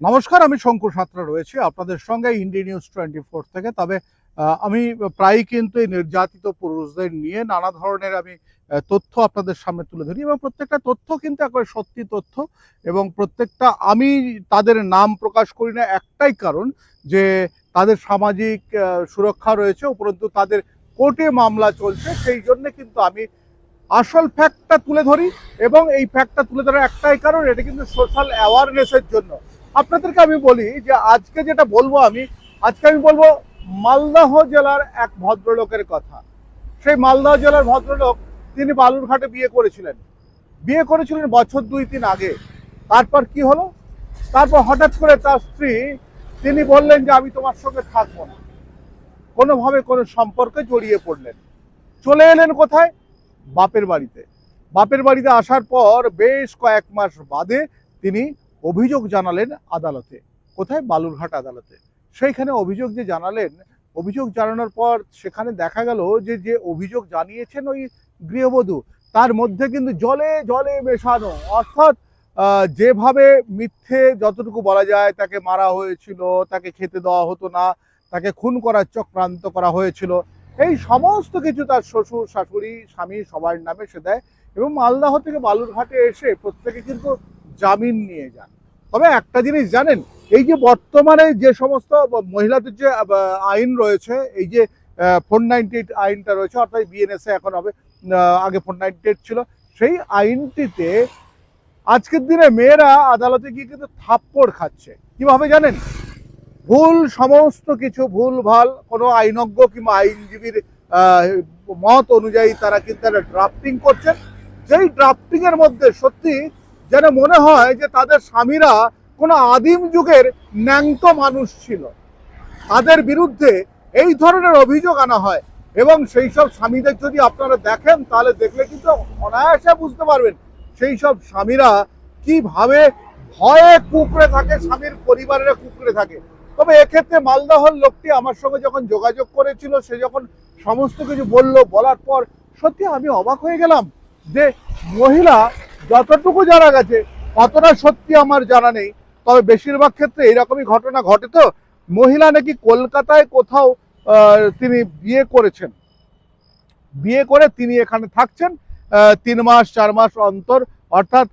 নমস্কার, আমি শঙ্কর সাঁতরা রয়েছি আপনাদের সঙ্গে ইন্ডি নিউজ টোয়েন্টি ফোর থেকে। তবে আমি প্রায়ই কিন্তু এই নির্যাতিত পুরুষদের নিয়ে নানা ধরনের আমি তথ্য আপনাদের সামনে তুলে ধরি এবং প্রত্যেকটা তথ্য কিন্তু একবারে সত্যি তথ্য এবং প্রত্যেকটা আমি তাদের নাম প্রকাশ করি না, একটাই কারণ যে তাদের সামাজিক সুরক্ষা রয়েছে উপরন্তু তাদের কোর্টে মামলা চলছে, সেই জন্য কিন্তু আমি আসল ফ্যাক্টটা তুলে ধরি এবং এই ফ্যাক্টটা তুলে ধরার একটাই কারণ, এটা কিন্তু সোশ্যাল অ্যাওয়ারনেসের জন্য। আপনাদেরকে আমি বলি যে আজকে যেটা বলব আমি, আজকে আমি বলব মালদহ জেলার এক ভদ্রলোকের কথা। সেই মালদহ জেলার ভদ্রলোক, তিনি বালুরঘাটে বিয়ে করেছিলেন। বিয়ে করেছিলেন বছর দুই তিন আগে। তারপর কি হলো? তারপর হঠাৎ করে তার স্ত্রী, তিনি বললেন যে আমি তোমার সঙ্গে থাকব না। কোনোভাবে কোনো সম্পর্কে জড়িয়ে পড়লেন। চলে এলেন কোথায়? বাপের বাড়িতে। বাপের বাড়িতে আসার পর বেশ কয়েক মাস বাদে তিনি অভিযোগ জানালেন আদালতে। কোথায়? বালুরঘাট আদালতে। সেইখানে অভিযোগ যে জানালেন, অভিযোগ জানানোর পর সেখানে দেখা গেল যে যে অভিযোগ জানিয়েছেন ওই গৃহবধূ, তার মধ্যে কিন্তু জলে জলে মেশানো। অর্থাৎ যেভাবে মিথ্যে যতটুকু বলা যায়, তাকে মারা হয়েছিল, তাকে খেতে দেওয়া হতো না, তাকে খুন করার চক্রান্ত করা হয়েছিল। এই সমস্ত কিছু তার শ্বশুর, শাশুড়ি, স্বামী সবার নামে সে দেয় এবং মালদাহ থেকে বালুরঘাটে এসে প্রত্যেকে কিন্তু জামিন নিয়ে যান। তবে একটা জিনিস জানেন, এই যে বর্তমানে যে সমস্ত মহিলাদের যে আইন রয়েছে, এই যে ফোর নাইনটি আইনটা রয়েছে, অর্থাৎ বিএনএসএ এখন হবে আগে ফোর নাইনটি এইট ছিল, সেই আইনটিতে আজকের দিনে মেয়েরা আদালতে গিয়ে কিন্তু থাপ্পড় খাচ্ছে। কীভাবে জানেন? ভুল সমস্ত কিছু, ভুল, ভালো, কোনো আইনজ্ঞ কিংবা আইনজীবীর মত অনুযায়ী তারা কিন্তু একটা ড্রাফটিং করছেন। যেই ড্রাফটিং এর মধ্যে সত্যি যেন মনে হয় যে তাদের স্বামীরা কোনো আদিম যুগের ন্যাংত মানুষ ছিল। তাদের বিরুদ্ধে এই ধরনের অভিযোগ আনা হয় এবং সেই সব স্বামীদের যদি আপনারা দেখেন, তাহলে দেখলে কিন্তু অনায়াসে বুঝতে পারবেন সেই সব স্বামীরা কীভাবে ভয়ে কুকড়ে থাকে, স্বামীর পরিবারের কুকড়ে থাকে। তবে এক্ষেত্রে মালদহর লোকটি আমার সঙ্গে যখন যোগাযোগ করেছিল, সে যখন সমস্ত কিছু বলল, বলার পর সত্যি আমি অবাক হয়ে গেলাম যে মহিলা যতটুকু জানা গেছে কতটা সত্যি আমার জানা নেই। তবে বেশিরভাগ ক্ষেত্রে এরকমই ঘটনা ঘটে তো। মহিলা নাকি কলকাতায় কোথাও তিনি বিয়ে করেছেন। বিয়ে করে তিনি এখানে থাকছেন তিন মাস, চার মাস অন্তর। অর্থাৎ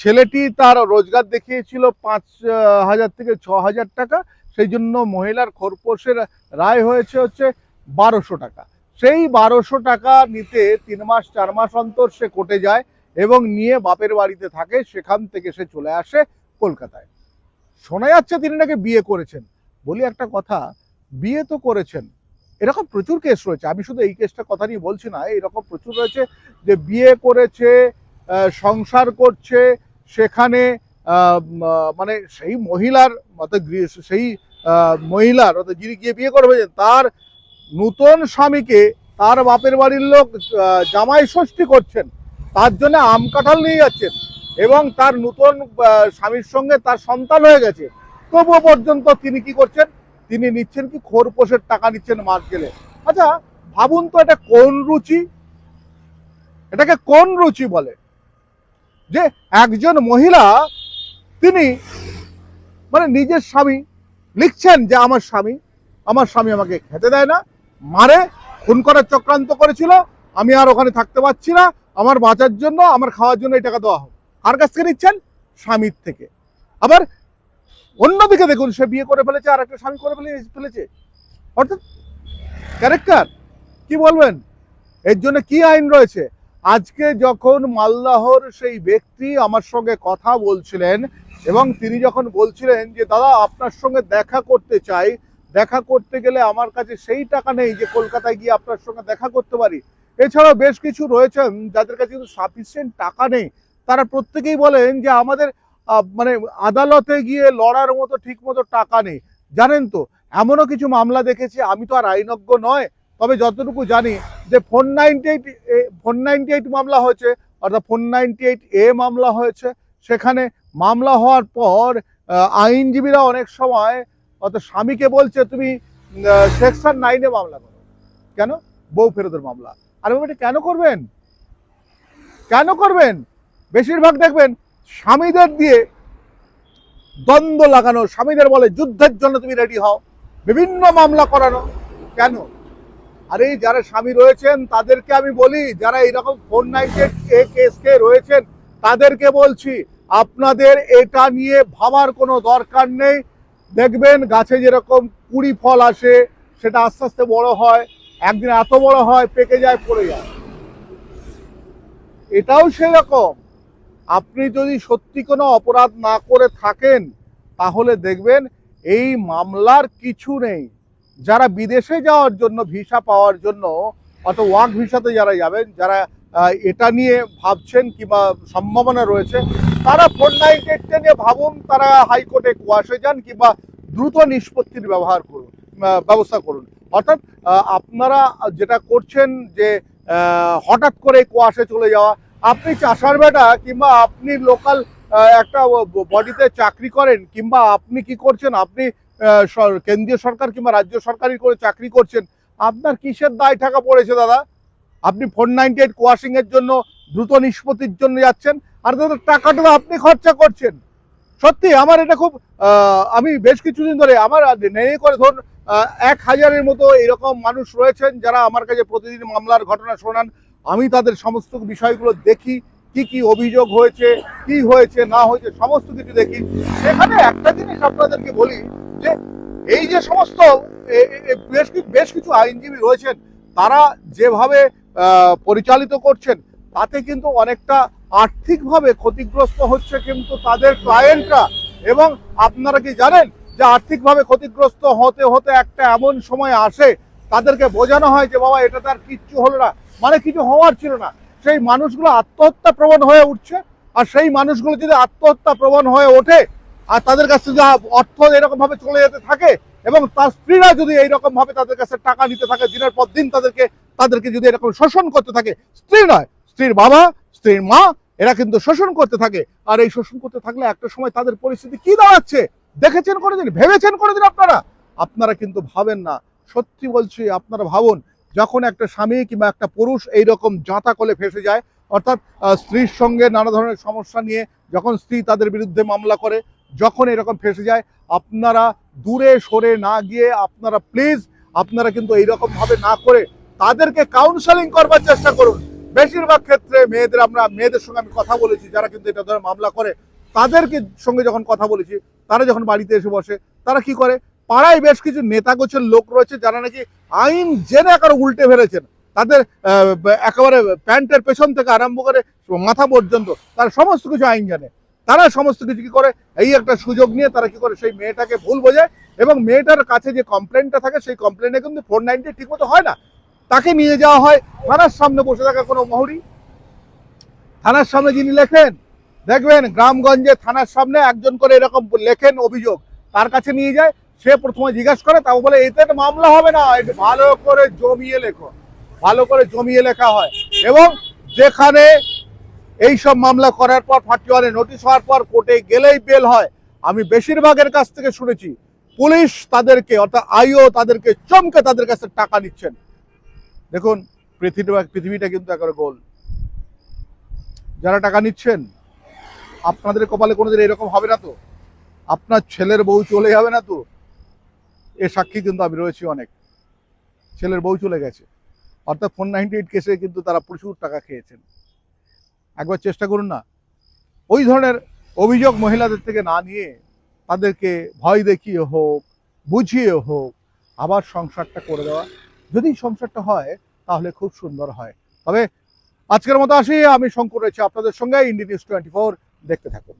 ছেলেটি তার রোজগার দেখিয়েছিল পাঁচ হাজার থেকে ছ হাজার টাকা। সেই জন্য মহিলার খোরপোশের রায় হয়েছে হচ্ছে বারোশো টাকা। সেই বারোশো টাকা নিতে তিন মাস, চার মাস অন্তর সে কোটে যায়। এবং নিয়ে বাপের বাড়িতে থাকে, সেখান থেকে সে চলে আসে কলকাতায়। শোনা যাচ্ছে তিনি নাকি বিয়ে করেছেন। বলি একটা কথা, বিয়ে তো করেছেন। এরকম প্রচুর কেস রয়েছে। আমি শুধু এই কেসটা কথা নিয়ে বলছি না, এরকম প্রচুর রয়েছে যে বিয়ে করেছে সংসার করছে, সেখানে মানে সেই মহিলার অর্থাৎ সেই মহিলার অর্থাৎ যিনি গিয়ে বিয়ে করবে, তার নূতন স্বামীকে তার বাপের বাড়ির লোক জামাই ষষ্ঠী করছেন। তার জন্য আম কাঁঠাল নিয়ে যাচ্ছেন এবং তার নূতন স্বামীর সঙ্গে তার সন্তান হয়ে গেছে। তবুও পর্যন্ত তিনি কি করছেন? তিনি নিচ্ছেন কি? খোরপোশের টাকা নিচ্ছেন মাস গেলে। আচ্ছা ভাবুন তো এটা কোন রুচি? এটাকে কোন রুচি বলে? যে একজন মহিলা, তিনি মানে নিজের স্বামী লিখছেন যে আমার স্বামী আমার স্বামী আমাকে খেতে দেয় না, মারে, খুন করার চক্রান্ত করেছিল, আমি আর ওখানে থাকতে পারছি না আমার বাঁচার জন্য, আমার খাওয়ার জন্য এই টাকা দেওয়া হোক। কার কাছ থেকে নিচ্ছেন? স্বামীর থেকে। আবার অন্যদিকে দেখুন, সে বিয়ে করে ফেলেছে আর একটা স্বামী করে ফেলে ফেলেছে। অর্থাৎ ক্যারেক্টার কি বলবেন? এর জন্য কি আইন রয়েছে? আজকে যখন মালদাহর সেই ব্যক্তি আমার সঙ্গে কথা বলছিলেন এবং তিনি যখন বলছিলেন যে, দাদা, আপনার সঙ্গে দেখা করতে চাই, দেখা করতে গেলে আমার কাছে সেই টাকা নেই যে, কলকাতায় গিয়ে আপনার সঙ্গে দেখা করতে পারি। এছাড়াও বেশ কিছু রয়েছেন যাদের কাছে কিন্তু সাফিসিয়েন্ট টাকা নেই। তারা প্রত্যেকেই বলেন যে আমাদের মানে আদালতে গিয়ে লড়ার মতো ঠিক মতো টাকা নেই। জানেন তো, এমনও কিছু মামলা দেখেছি, আমি তো আর আইনজ্ঞ নয়, তবে যতটুকু জানি যে four ninety eight four ninety eight মামলা হয়েছে, অর্থাৎ ফোর নাইনটি এইট এ মামলা হয়েছে। সেখানে মামলা হওয়ার পর আইনজীবীরা অনেক সময়, অর্থাৎ স্বামীকে বলছে, তুমি সেকশন নাইনে মামলা করো। কেন? বউ ফেরতের মামলা। আর এটা কেন করবেন? কেন করবেন? বেশিরভাগ দেখবেন স্বামীদের দিয়ে দ্বন্দ্ব লাগানো, স্বামীদের বলে যুদ্ধের জন্য তুমি রেডি হও, বিভিন্ন মামলা করানো। কেন? আরে যারা স্বামী রয়েছেন, তাদেরকে আমি বলি, যারা এরকম ফোর নাইটের কেসকে রয়েছেন, তাদেরকে বলছি, আপনাদের এটা নিয়ে ভাবার কোনো দরকার নেই। দেখবেন গাছে যেরকম কুড়ি ফল আসে, সেটা আস্তে আস্তে বড় হয়। একদিন এত বড় হয়, পেকে যায়, পড়ে যায়। এটাও সেরকম। আপনি যদি সত্যি কোনো অপরাধ না করে থাকেন, তাহলে দেখবেন এই মামলার কিছু নেই। যারা বিদেশে যাওয়ার জন্য ভিসা পাওয়ার জন্য অত ওয়ার্ক ভিসাতে যারা যাবেন, যারা এটা নিয়ে ভাবছেন কিংবা সম্ভাবনা রয়েছে, তারা ফোর নাইট এইটটা নিয়ে ভাবুন, তারা হাইকোর্টে কুয়াশে যান কিংবা দ্রুত নিষ্পত্তির ব্যবহার করুন ব্যবস্থা করুন। অর্থাৎ আপনারা যেটা করছেন যে হঠাৎ করে কুয়াশে চলে যাওয়া, আপনি চাষার বেটা কিংবা আপনি লোকাল একটা বডিতে চাকরি করেন কিংবা আপনি কি করছেন? আপনি কেন্দ্রীয় সরকার কিংবা রাজ্য সরকারি করে চাকরি করছেন, আপনার কিসের দায় টাকা পড়েছে দাদা? আপনি ফোর নাইনটি এইট কোয়াশিং এর জন্য দ্রুত নিষ্পত্তির জন্য যাচ্ছেন, আর দাদা টাকাটা আপনি খরচা করছেন। সত্যি, আমার এটা খুব আমি বেশ কিছুদিন ধরে, আমার নেই করে ধরুন এক হাজারের মতো এরকম মানুষ রয়েছেন যারা আমার কাছে প্রতিদিন মামলার ঘটনা শোনান। আমি তাদের সমস্ত বিষয়গুলো দেখি, কি কি অভিযোগ হয়েছে, কি হয়েছে, না হয়েছে, সমস্ত কিছু দেখি। সেখানে একটা জিনিস আপনাদেরকে বলি যে, এই যে সমস্ত বেশ কিছু বেশ কিছু আইনজীবী রয়েছেন, তারা যেভাবে পরিচালিত করছেন, তাতে কিন্তু অনেকটা আর্থিকভাবে ক্ষতিগ্রস্ত হচ্ছে কিন্তু তাদের ক্লায়েন্টরা এবং আপনারা কি জানেন যে আর্থিকভাবে ক্ষতিগ্রস্ত হতে হতে একটা এমন সময় আসে, তাদেরকে বোঝানো হয় যে, বাবা, এটা তার কিচ্ছু হলো না। মানে কিছু হওয়ার ছিল না। সেই মানুষগুলো আত্মহত্যা প্রবণ হয়ে উঠছে, আর সেই মানুষগুলো যদি আত্মহত্যা প্রবণ হয়ে ওঠে, আর তাদের কাছে যা অর্থ এরকম ভাবে চলে যেতে থাকে, এবং তার স্ত্রীরা যদি এইরকম ভাবে তাদের কাছে টাকা নিতে থাকে, দিনের পর দিন তাদেরকে তাদেরকে যদি এরকম শোষণ করতে থাকে, স্ত্রী নয়, স্ত্রীর বাবা, স্ত্রীর মা, এরা কিন্তু শোষণ করতে থাকে। আর এই শোষণ করতে থাকলে একটা সময় তাদের পরিস্থিতি কি দাঁড়াচ্ছে? দেখেছেন কোনোদিন? ভেবেছেন কোনোদিন আপনারা? আপনারা কিন্তু ভাবেন না। সত্যি বলছি, আপনারা ভাবুন, যখন একটা স্বামী কিংবা একটা পুরুষ এই রকম জাঁতা কলে ফেসে যায়, অর্থাৎ স্ত্রীর সঙ্গে নানা ধরনের সমস্যা নিয়ে যখন স্ত্রী তাদের বিরুদ্ধে মামলা করে, যখন এরকম ফেসে যায়, আপনারা দূরে সরে না গিয়ে আপনারা প্লিজ আপনারা কিন্তু এইরকম ভাবে না করে তাদেরকে কাউন্সেলিং করবার চেষ্টা করুন। বেশিরভাগ ক্ষেত্রে মেয়েদের আমরা, মেয়েদের সঙ্গে আমি কথা বলেছি, যারা কিন্তু এটা ধরে মামলা করে, তাদেরকে সঙ্গে যখন কথা বলেছি তারা যখন বাড়িতে এসে বসে, তারা কি করে? পাড়ায় বেশ কিছু নেতা গোছের লোক রয়েছে যারা নাকি আইন জেনে একেবারে উল্টে ফেলেছেন। তাদের একেবারে প্যান্টের পেছন থেকে আরম্ভ করে মাথা পর্যন্ত তারা সমস্ত কিছু আইন জানে। তারা সমস্ত কিছু কি করে? এই একটা সুযোগ নিয়ে তারা কি করে? সেই মেয়েটাকে ভুল বোঝায় এবং মেয়েটার কাছে যে কমপ্লেনটা থাকে, সেই কমপ্লেনে কিন্তু ফোর নাইনটি ঠিক মতো হয় না। তাকে নিয়ে যাওয়া হয়। থানার সামনে বসে থাকা কোনো মহুরি? থানার সামনে যিনি লেখেন দেখবেন গ্রামগঞ্জে থানার সামনে একজন করে এরকম লেখেন অভিযোগ, তার কাছে নিয়ে যায়, সে প্রথমে জিজ্ঞাসা করে তাও বলে, এতে মামলা হবে না ভালো করে জমিয়ে লেখো, ভালো করে জমিয়ে লেখা হয়। এবং যেখানে এই সব মামলা করার পর ফার্টি ওয়ানে নোটিশ হওয়ার পর, কোর্টে গেলেই বেল হয়। আমি বেশিরভাগের কাছ থেকে শুনেছি, পুলিশ তাদেরকে, অর্থাৎ আইও তাদেরকে চমকে তাদের কাছে টাকা নিচ্ছেন। দেখুন পৃথিবীটা পৃথিবীটা কিন্তু একেবারে গোল। যারা টাকা নিচ্ছেন আপনাদের কপালে কোনোদিন এরকম হবে না তো? আপনার ছেলের বউ চলে যাবে না তো? এ সাক্ষী কিন্তু আমি রয়েছি অনেক। ছেলের বউ চলে গেছে। অর্থাৎ ফোর নাইনটি এইট কেসে কিন্তু তারা প্রচুর টাকা খেয়েছেন। একবার চেষ্টা করুন না। ওই ধরনের অভিযোগ মহিলাদের থেকে না নিয়ে তাদেরকে ভয় দেখিয়ে হোক, বুঝিয়ে হোক, আবার সংসারটা করে দেওয়া। যদি সংসারটা হয়, তাহলে খুব সুন্দর হয়। তবে আজকের মতো আসি। আমি শঙ্কর রয়েছি আপনাদের সঙ্গে। India news twenty four. দেখতে থাকুন।